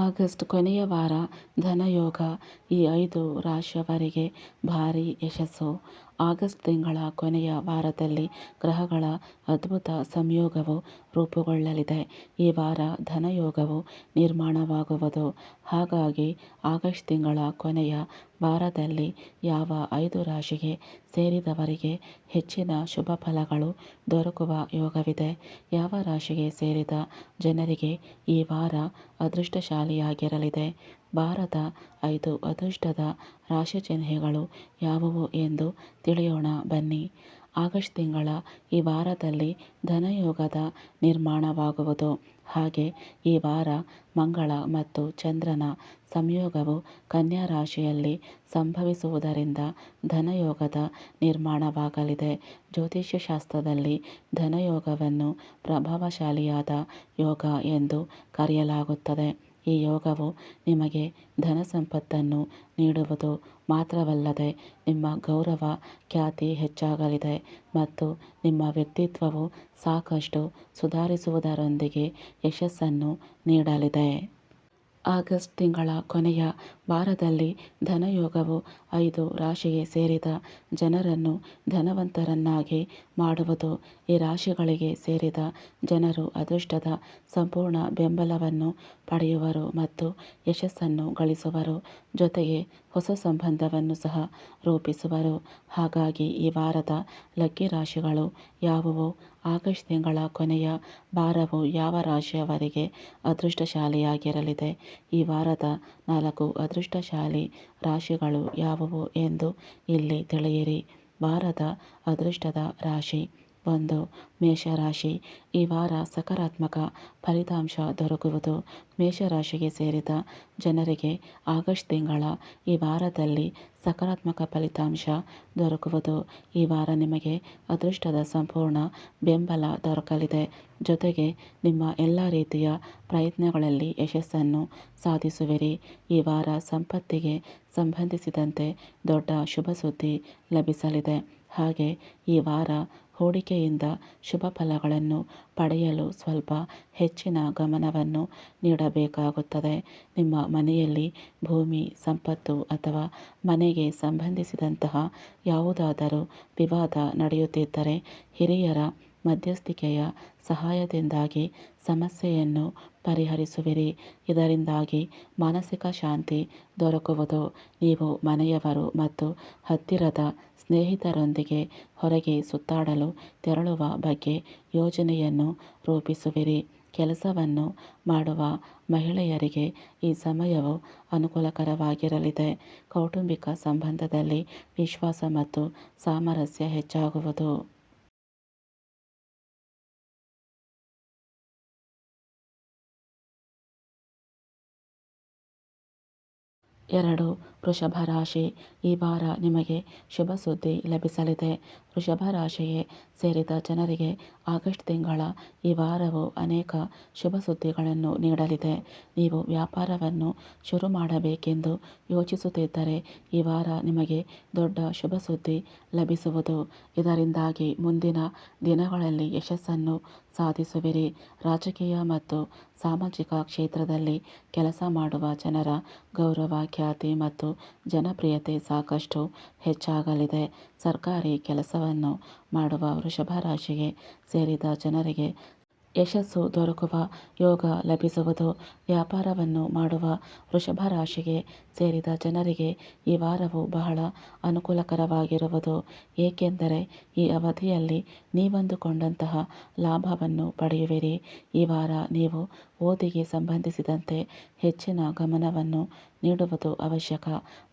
August ಕೊನೆಯ ವಾರ ಧನಯೋಗ ಈ ಐದು ರಾಶಿಯವರಿಗೆ ಭಾರಿ ಯಶಸ್ಸು. ಆಗಸ್ಟ್ ತಿಂಗಳ ಕೊನೆಯ ವಾರದಲ್ಲಿ ಗ್ರಹಗಳ ಅದ್ಭುತ ಸಂಯೋಗವು ರೂಪುಗೊಳ್ಳಲಿದೆ. ಈ ವಾರ ಧನಯೋಗವು ನಿರ್ಮಾಣವಾಗುವುದು. ಹಾಗಾಗಿ ಆಗಸ್ಟ್ ತಿಂಗಳ ಕೊನೆಯ ವಾರದಲ್ಲಿ ಯಾವ ಐದು ರಾಶಿಗೆ ಸೇರಿದವರಿಗೆ ಹೆಚ್ಚಿನ ಶುಭ ಫಲಗಳು ದೊರಕುವ ಯೋಗವಿದೆ. ಯಾವ ರಾಶಿಗೆ ಸೇರಿದ ಜನರಿಗೆ ಈ ವಾರ ಅದೃಷ್ಟಶಾಲಿಯಾಗಿರಲಿದೆ? ವಾರದ ಐದು ಅದೃಷ್ಟದ ರಾಶಿ ಚಿಹ್ನೆಗಳು ಯಾವುವು ಎಂದು ತಿಳಿಯೋಣ ಬನ್ನಿ. ಆಗಸ್ಟ್ ತಿಂಗಳ ಈ ವಾರದಲ್ಲಿ ಧನಯೋಗದ ನಿರ್ಮಾಣವಾಗುವುದು. ಹಾಗೆ ಈ ವಾರ ಮಂಗಳ ಮತ್ತು ಚಂದ್ರನ ಸಂಯೋಗವು ಕನ್ಯಾ ರಾಶಿಯಲ್ಲಿ ಸಂಭವಿಸುವುದರಿಂದ ಧನಯೋಗದ ನಿರ್ಮಾಣವಾಗಲಿದೆ. ಜ್ಯೋತಿಷ್ಯ ಶಾಸ್ತ್ರದಲ್ಲಿ ಧನಯೋಗವನ್ನು ಪ್ರಭಾವಶಾಲಿಯಾದ ಯೋಗ ಎಂದು ಕರೆಯಲಾಗುತ್ತದೆ. ಈ ಯೋಗವು ನಿಮಗೆ ಧನ ಸಂಪತ್ತನ್ನು ನೀಡುವುದು ಮಾತ್ರವಲ್ಲದೆ ನಿಮ್ಮ ಗೌರವ, ಖ್ಯಾತಿ ಹೆಚ್ಚಾಗಲಿದೆ ಮತ್ತು ನಿಮ್ಮ ವ್ಯಕ್ತಿತ್ವವು ಸಾಕಷ್ಟು ಸುಧಾರಿಸುವುದರೊಂದಿಗೆ ಯಶಸ್ಸನ್ನು ನೀಡಲಿದೆ. ಆಗಸ್ಟ್ ತಿಂಗಳ ಕೊನೆಯ ವಾರದಲ್ಲಿ ಧನಯೋಗವು ಐದು ರಾಶಿಗೆ ಸೇರಿದ ಜನರನ್ನು ಧನವಂತರನ್ನಾಗಿ ಮಾಡುವುದು ಈ ರಾಶಿಗಳಿಗೆ ಸೇರಿದ ಜನರು ಅದೃಷ್ಟದ ಸಂಪೂರ್ಣ ಬೆಂಬಲವನ್ನು ಪಡೆಯುವರು ಮತ್ತು ಯಶಸ್ಸನ್ನು ಗಳಿಸುವರು. ಜೊತೆಗೆ ಹೊಸ ಸಂಬಂಧವನ್ನು ಸಹ ರೂಪಿಸುವರು. ಹಾಗಾಗಿ ಈ ವಾರದ ಲಕ್ಕಿ ರಾಶಿಗಳು ಯಾವುವು? ಆಗಸ್ಟ್ ತಿಂಗಳ ಕೊನೆಯ ವಾರವು ಯಾವ ರಾಶಿಯವರಿಗೆ ಅದೃಷ್ಟಶಾಲಿಯಾಗಿರಲಿದೆ? ಈ ವಾರದ ನಾಲ್ಕು ಅದೃಷ್ಟಶಾಲಿ ರಾಶಿಗಳು ಯಾವುವು ಎಂದು ಇಲ್ಲಿ ತಿಳಿಯಿರಿ. ವಾರದ ಅದೃಷ್ಟದ ರಾಶಿ ಒಂದು ಮೇಷರಾಶಿ. ಈ ವಾರ ಸಕಾರಾತ್ಮಕ ಫಲಿತಾಂಶ ದೊರಕುವುದು. ಮೇಷರಾಶಿಗೆ ಸೇರಿದ ಜನರಿಗೆ ಆಗಸ್ಟ್ ತಿಂಗಳ ಈ ವಾರದಲ್ಲಿ ಸಕಾರಾತ್ಮಕ ಫಲಿತಾಂಶ ದೊರಕುವುದು. ಈ ವಾರ ನಿಮಗೆ ಅದೃಷ್ಟದ ಸಂಪೂರ್ಣ ಬೆಂಬಲ ದೊರಕಲಿದೆ. ಜೊತೆಗೆ ನಿಮ್ಮ ಎಲ್ಲ ರೀತಿಯ ಪ್ರಯತ್ನಗಳಲ್ಲಿ ಯಶಸ್ಸನ್ನು ಸಾಧಿಸುವಿರಿ. ಈ ವಾರ ಸಂಪತ್ತಿಗೆ ಸಂಬಂಧಿಸಿದಂತೆ ದೊಡ್ಡ ಶುಭ ಸುದ್ದಿ ಲಭಿಸಲಿದೆ. ಹಾಗೆ ಈ ವಾರ ಹೂಡಿಕೆಯಿಂದ ಶುಭ ಫಲಗಳನ್ನು ಪಡೆಯಲು ಸ್ವಲ್ಪ ಹೆಚ್ಚಿನ ಗಮನವನ್ನು ನೀಡಬೇಕಾಗುತ್ತದೆ. ನಿಮ್ಮ ಮನೆಯಲ್ಲಿ ಭೂಮಿ, ಸಂಪತ್ತು ಅಥವಾ ಮನೆಗೆ ಸಂಬಂಧಿಸಿದಂತಹ ಯಾವುದಾದರೂ ವಿವಾದ ನಡೆಯುತ್ತಿದ್ದರೆ ಹಿರಿಯರ ಮಧ್ಯಸ್ಥಿಕೆಯ ಸಹಾಯದಿಂದಾಗಿ ಸಮಸ್ಯೆಯನ್ನು ಪರಿಹರಿಸುವಿರಿ. ಇದರಿಂದಾಗಿ ಮಾನಸಿಕ ಶಾಂತಿ ದೊರಕುವುದು. ನೀವು ಮನೆಯವರು ಮತ್ತು ಹತ್ತಿರದ ಸ್ನೇಹಿತರೊಂದಿಗೆ ಹೊರಗೆ ಸುತ್ತಾಡಲು ತೆರಳುವ ಬಗ್ಗೆ ಯೋಜನೆಯನ್ನು ರೂಪಿಸುವಿರಿ. ಕೆಲಸವನ್ನು ಮಾಡುವ ಮಹಿಳೆಯರಿಗೆ ಈ ಸಮಯವು ಅನುಕೂಲಕರವಾಗಿರಲಿದೆ. ಕೌಟುಂಬಿಕ ಸಂಬಂಧದಲ್ಲಿ ವಿಶ್ವಾಸ ಮತ್ತು ಸಾಮರಸ್ಯ ಹೆಚ್ಚಾಗುವುದು. ಎರಡು ವೃಷಭ ರಾಶಿ ಈ ವಾರ ನಿಮಗೆ ಶುಭ ಸುದ್ದಿ ಲಭಿಸಲಿದೆ. ವೃಷಭ ರಾಶಿಯೇ ಸೇರಿದ ಜನರಿಗೆ ಆಗಸ್ಟ್ ತಿಂಗಳ ಈ ವಾರವು ಅನೇಕ ಶುಭ ಸುದ್ದಿಗಳನ್ನು ನೀಡಲಿದೆ. ನೀವು ವ್ಯಾಪಾರವನ್ನು ಶುರು ಮಾಡಬೇಕೆಂದು ಯೋಚಿಸುತ್ತಿದ್ದರೆ ಈ ವಾರ ನಿಮಗೆ ದೊಡ್ಡ ಶುಭ ಸುದ್ದಿ ಲಭಿಸುವುದು. ಇದರಿಂದಾಗಿ ಮುಂದಿನ ದಿನಗಳಲ್ಲಿ ಯಶಸ್ಸನ್ನು ಸಾಧಿಸುವಿರಿ. ರಾಜಕೀಯ ಮತ್ತು ಸಾಮಾಜಿಕ ಕ್ಷೇತ್ರದಲ್ಲಿ ಕೆಲಸ ಮಾಡುವ ಜನರ ಗೌರವ, ಖ್ಯಾತಿ ಮತ್ತು ಜನಪ್ರಿಯತೆ ಸಾಕಷ್ಟು ಹೆಚ್ಚಾಗಲಿದೆ. ಸರ್ಕಾರಿ ಕೆಲಸವನ್ನು ಮಾಡುವ ವೃಷಭ ರಾಶಿಗೆ ಸೇರಿದ ಜನರಿಗೆ ಯಶಸ್ಸು ದೊರಕುವ ಯೋಗ ಲಭಿಸುವುದು ವ್ಯಾಪಾರವನ್ನು ಮಾಡುವ ವೃಷಭ ರಾಶಿಗೆ ಸೇರಿದ ಜನರಿಗೆ ಈ ವಾರವು ಬಹಳ ಅನುಕೂಲಕರವಾಗಿರುವುದು. ಏಕೆಂದರೆ ಈ ಅವಧಿಯಲ್ಲಿ ನೀವಂದುಕೊಂಡಂತಹ ಲಾಭವನ್ನು ಪಡೆಯುವಿರಿ. ಈ ವಾರ ನೀವು ಓದಿಗೆ ಸಂಬಂಧಿಸಿದಂತೆ ಹೆಚ್ಚಿನ ಗಮನವನ್ನು ನೀಡುವುದು ಅವಶ್ಯಕ.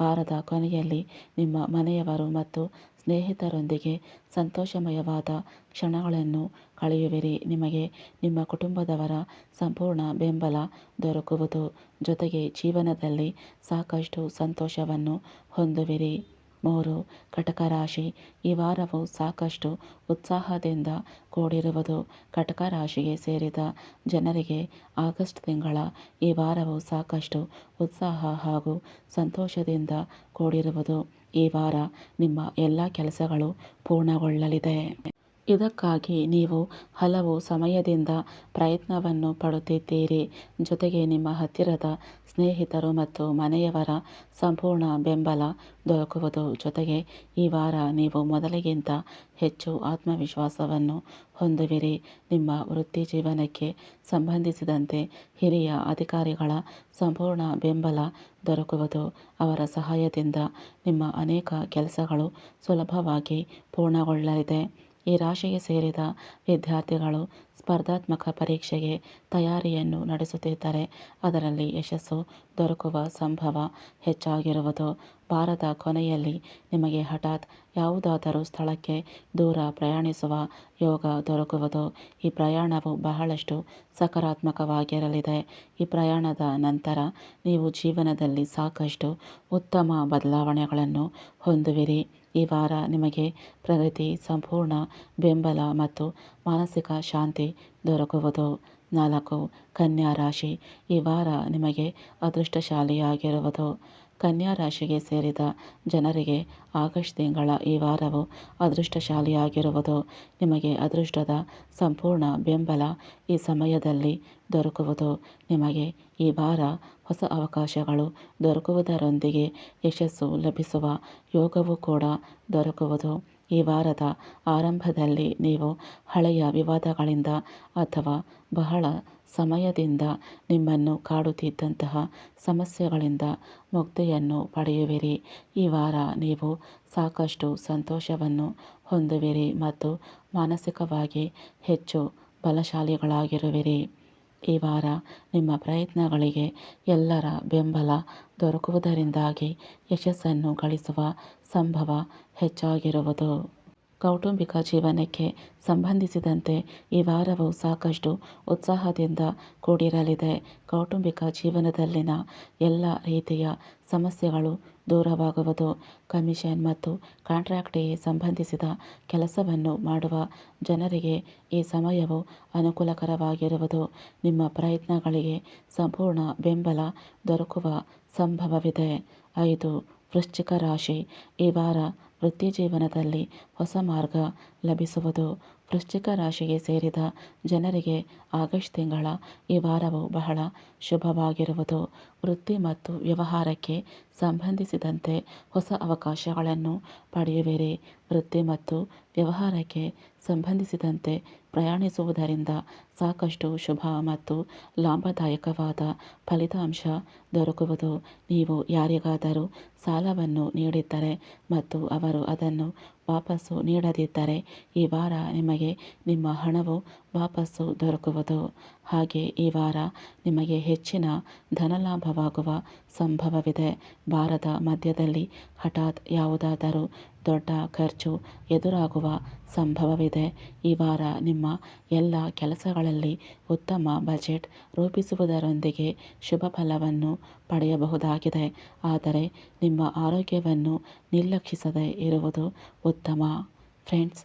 ವಾರದ ಕೊನೆಯಲ್ಲಿ ನಿಮ್ಮ ಮನೆಯವರು ಮತ್ತು ಸ್ನೇಹಿತರೊಂದಿಗೆ ಸಂತೋಷಮಯವಾದ ಕ್ಷಣಗಳನ್ನು ಕಳೆಯುವಿರಿ. ನಿಮಗೆ ನಿಮ್ಮ ಕುಟುಂಬದವರ ಸಂಪೂರ್ಣ ಬೆಂಬಲ ದೊರಕುವುದು ಜೊತೆಗೆ ಜೀವನದಲ್ಲಿ ಸಾಕಷ್ಟು ಸಂತೋಷವನ್ನು ಹೊಂದುವಿರಿ. ಮೂರು ಕಟಕ ರಾಶಿ ಈ ವಾರವು ಸಾಕಷ್ಟು ಉತ್ಸಾಹದಿಂದ ಕೂಡಿರುವುದು ಕಟಕ ರಾಶಿಗೆ ಸೇರಿದ ಜನರಿಗೆ ಆಗಸ್ಟ್ ತಿಂಗಳ ಈ ವಾರವು ಸಾಕಷ್ಟು ಉತ್ಸಾಹ ಹಾಗೂ ಸಂತೋಷದಿಂದ ಕೂಡಿರುವುದು. ಈ ವಾರ ನಿಮ್ಮ ಎಲ್ಲ ಕೆಲಸಗಳು ಪೂರ್ಣಗೊಳ್ಳಲಿದೆ. ಇದಕ್ಕಾಗಿ ನೀವು ಹಲವು ಸಮಯದಿಂದ ಪ್ರಯತ್ನವನ್ನು ಪಡುತ್ತಿದ್ದೀರಿ. ಜೊತೆಗೆ ನಿಮ್ಮ ಹತ್ತಿರದ ಸ್ನೇಹಿತರು ಮತ್ತು ಮನೆಯವರ ಸಂಪೂರ್ಣ ಬೆಂಬಲ ದೊರಕುವುದು. ಜೊತೆಗೆ ಈ ವಾರ ನೀವು ಮೊದಲಿಗಿಂತ ಹೆಚ್ಚು ಆತ್ಮವಿಶ್ವಾಸವನ್ನು ಹೊಂದುವಿರಿ. ನಿಮ್ಮ ವೃತ್ತಿ ಜೀವನಕ್ಕೆ ಸಂಬಂಧಿಸಿದಂತೆ ಹಿರಿಯ ಅಧಿಕಾರಿಗಳ ಸಂಪೂರ್ಣ ಬೆಂಬಲ ದೊರಕುವುದು. ಅವರ ಸಹಾಯದಿಂದ ನಿಮ್ಮ ಅನೇಕ ಕೆಲಸಗಳು ಸುಲಭವಾಗಿ ಪೂರ್ಣಗೊಳ್ಳಲಿದೆ. ಈ ರಾಶಿಗೆ ಸೇರಿದ ವಿದ್ಯಾರ್ಥಿಗಳು ಸ್ಪರ್ಧಾತ್ಮಕ ಪರೀಕ್ಷೆಗೆ ತಯಾರಿಯನ್ನು ನಡೆಸುತ್ತಿದ್ದರೆ. ಅದರಲ್ಲಿ ಯಶಸ್ಸು ದೊರಕುವ ಸಂಭವ ಹೆಚ್ಚಾಗಿರುವುದು ವಾರದ ಕೊನೆಯಲ್ಲಿ ನಿಮಗೆ ಹಠಾತ್ ಯಾವುದಾದರೂ ಸ್ಥಳಕ್ಕೆ ದೂರ ಪ್ರಯಾಣಿಸುವ ಯೋಗ ದೊರಕುವುದು. ಈ ಪ್ರಯಾಣವು ಬಹಳಷ್ಟು ಸಕಾರಾತ್ಮಕವಾಗಿರಲಿದೆ. ಈ ಪ್ರಯಾಣದ ನಂತರ ನೀವು ಜೀವನದಲ್ಲಿ ಸಾಕಷ್ಟು ಉತ್ತಮ ಬದಲಾವಣೆಗಳನ್ನು ಹೊಂದುವಿರಿ. ಈ ವಾರ ನಿಮಗೆ ಪ್ರಗತಿ, ಸಂಪೂರ್ಣ ಬೆಂಬಲ ಮತ್ತು ಮಾನಸಿಕ ಶಾಂತಿ ದೊರಕುವುದು. ನಾಲ್ಕು, ಕನ್ಯಾ ರಾಶಿ. ಈ ವಾರ ನಿಮಗೆ ಅದೃಷ್ಟಶಾಲಿಯಾಗಿರುವುದು. ಕನ್ಯಾ ರಾಶಿಗೆ ಸೇರಿದ ಜನರಿಗೆ ಆಗಸ್ಟ್ ತಿಂಗಳ ಈ ವಾರವು ಅದೃಷ್ಟಶಾಲಿಯಾಗಿರುವುದು. ನಿಮಗೆ ಅದೃಷ್ಟದ ಸಂಪೂರ್ಣ ಬೆಂಬಲ ಈ ಸಮಯದಲ್ಲಿ ದೊರಕುವುದು. ನಿಮಗೆ ಈ ವಾರ ಹೊಸ ಅವಕಾಶಗಳು ದೊರಕುವುದರೊಂದಿಗೆ ಯಶಸ್ಸು ಲಭಿಸುವ ಯೋಗವೂ ಕೂಡ ದೊರಕುವುದು. ಈ ವಾರದ ಆರಂಭದಲ್ಲಿ ನೀವು ಹಳೆಯ ವಿವಾದಗಳಿಂದ ಅಥವಾ ಬಹಳ ಸಮಯದಿಂದ ನಿಮ್ಮನ್ನು ಕಾಡುತ್ತಿದ್ದಂತಹ ಸಮಸ್ಯೆಗಳಿಂದ ಮುಕ್ತಿಯನ್ನು ಪಡೆಯುವಿರಿ. ಈ ವಾರ ನೀವು ಸಾಕಷ್ಟು ಸಂತೋಷವನ್ನು ಹೊಂದುವಿರಿ ಮತ್ತು ಮಾನಸಿಕವಾಗಿ ಹೆಚ್ಚು ಬಲಶಾಲಿಗಳಾಗಿರುವಿರಿ. ಈ ವಾರ ನಿಮ್ಮ ಪ್ರಯತ್ನಗಳಿಗೆ ಎಲ್ಲರ ಬೆಂಬಲ ದೊರಕುವುದರಿಂದಾಗಿ ಯಶಸ್ಸನ್ನು ಗಳಿಸುವ ಸಂಭವ ಹೆಚ್ಚಾಗಿರುವುದು. ಕೌಟುಂಬಿಕ ಜೀವನಕ್ಕೆ ಸಂಬಂಧಿಸಿದಂತೆ ಈ ವಾರವು ಸಾಕಷ್ಟು ಉತ್ಸಾಹದಿಂದ ಕೂಡಿರಲಿದೆ. ಕೌಟುಂಬಿಕ ಜೀವನದಲ್ಲಿನ ಎಲ್ಲ ರೀತಿಯ ಸಮಸ್ಯೆಗಳು ದೂರವಾಗುವುದು. ಕಮಿಷನ್ ಮತ್ತು ಕಾಂಟ್ರಾಕ್ಟ್ಗೆ ಸಂಬಂಧಿಸಿದ ಕೆಲಸವನ್ನು ಮಾಡುವ ಜನರಿಗೆ ಈ ಸಮಯವು ಅನುಕೂಲಕರವಾಗಿರುವುದು. ನಿಮ್ಮ ಪ್ರಯತ್ನಗಳಿಗೆ ಸಂಪೂರ್ಣ ಬೆಂಬಲ ದೊರಕುವ ಸಂಭವವಿದೆ. ಐದು, ವೃಶ್ಚಿಕ ರಾಶಿ. ಈ ವಾರ ವೃತ್ತಿಜೀವನದಲ್ಲಿ ಹೊಸ ಮಾರ್ಗ ಲಭಿಸುವುದು. ವೃಶ್ಚಿಕ ರಾಶಿಗೆ ಸೇರಿದ ಜನರಿಗೆ ಆಗಸ್ಟ್ ತಿಂಗಳ ಈ ವಾರವು ಬಹಳ ಶುಭವಾಗಿರುವುದು. ವೃತ್ತಿ ಮತ್ತು ವ್ಯವಹಾರಕ್ಕೆ ಸಂಬಂಧಿಸಿದಂತೆ ಹೊಸ ಅವಕಾಶಗಳನ್ನು ಪಡೆಯುವಿರಿ. ವೃತ್ತಿ ಮತ್ತು ವ್ಯವಹಾರಕ್ಕೆ ಸಂಬಂಧಿಸಿದಂತೆ ಪ್ರಯಾಣಿಸುವುದರಿಂದ ಸಾಕಷ್ಟು ಶುಭ ಮತ್ತು ಲಾಭದಾಯಕವಾದ ಫಲಿತಾಂಶ ದೊರಕುವುದು. ನೀವು ಯಾರಿಗಾದರೂ ಸಾಲವನ್ನು ನೀಡಿದ್ದರೆ ಮತ್ತು ಅವರು ಅದನ್ನು ವಾಪಸ್ಸು ನೀಡದಿದ್ದರೆ ಈ ವಾರ ನಿಮಗೆ ನಿಮ್ಮ ಹಣವು ವಾಪಸ್ಸು ದೊರಕುವುದು. ಹಾಗೆ ಈ ವಾರ ನಿಮಗೆ ಹೆಚ್ಚಿನ ಧನಲಾಭವಾಗುವ ಸಂಭವವಿದೆ. ವಾರದ ಮಧ್ಯದಲ್ಲಿ ಹಠಾತ್ ಯಾವುದಾದರೂ ದೊಡ್ಡ ಖರ್ಚು ಎದುರಾಗುವ ಸಂಭವವಿದೆ. ಈ ವಾರ ನಿಮ್ಮ ಎಲ್ಲ ಕೆಲಸಗಳಲ್ಲಿ ಉತ್ತಮ ಬಜೆಟ್ ರೂಪಿಸುವುದರೊಂದಿಗೆ ಶುಭ ಫಲವನ್ನು ಪಡೆಯಬಹುದಾಗಿದೆ. ಆದರೆ ನಿಮ್ಮ ಆರೋಗ್ಯವನ್ನು ನಿರ್ಲಕ್ಷಿಸದೇ ಇರುವುದು ಉತ್ತಮ. ಫ್ರೆಂಡ್ಸ್